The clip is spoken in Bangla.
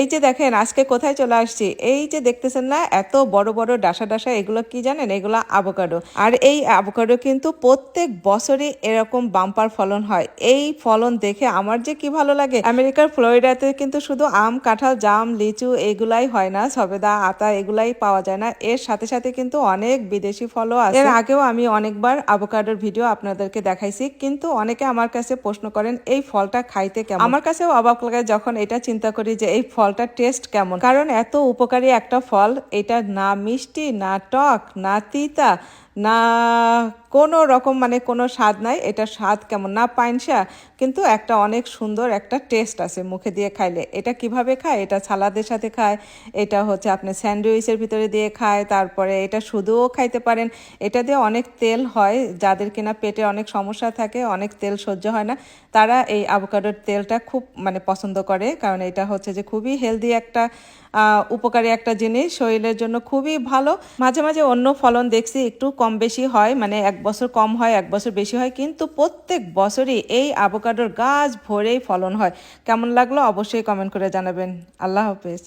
এই যে দেখেন, আজকে কোথায় চলে আসছি? এই যে দেখতেছেন না, এত বড় বড় ডাসা ডাসা, এগুলো কি জানেন? এগুলো আবকাডো আর এই আবকাডো কিন্তু প্রত্যেক বছরই এরকম বাম্পার ফলন হয়। এই ফলন দেখে আমার যে কি ভালো লাগে? আমেরিকার ফ্লোরিডাতে কিন্তু শুধু আম, কাঁঠাল, জাম, লিচু এগুলাই হয় না, সবেদা, আতা এগুলাই পাওয়া যায় না। এর সাথে সাথে কিন্তু অনেক বিদেশি ফলও আছে। এর আগেও আমি অনেকবার আবকাডোর ভিডিও আপনাদেরকে দেখাইছি, কিন্তু অনেকে আমার কাছে প্রশ্ন করেন, এই ফলটা খাইতে কেমন? আমার কাছেও অবাক লাগে যখন এটা চিন্তা করি যে এই ফল ফলটার টেস্ট কেমন? কারণ এত উপকারী একটা ফল, এটা না মিষ্টি, না টক, না তিতা, না কোনো রকম মানে কোনো স্বাদ নাই এটা স্বাদ কেমন? না পাইনসা কিন্তু একটা অনেক সুন্দর একটা টেস্ট আছে মুখে দিয়ে খাইলে। এটা কীভাবে খায়? এটা সালাদের সাথে খায়, এটা হচ্ছে আপনি স্যান্ডউইচের ভিতরে দিয়ে খায়, তারপরে এটা শুধুও খাইতে পারেন। এটা দিয়ে অনেক তেল হয়, যাদের কিনা পেটে অনেক সমস্যা থাকে, অনেক তেল সহ্য হয় না, তারা এই আቮকাডোর তেলটা খুব মানে পছন্দ করে, কারণ এটা হচ্ছে যে খুবই হেলদি একটা উপকারী একটা জিনিস। শরীরের জন্য খুবই ভালো। মাঝে মাঝে অন্য ফলন দেখছি একটু কম বেশি হয় মানে এক বছর কম হয়, এক বছর বেশি হয়, কিন্তু প্রত্যেক বছরই এই আবকাডোর গাছ ভরেই ফলন হয়। কেমন লাগল অবশ্যই কমেন্ট করে জানাবেন। আল্লাহ হাফেজ।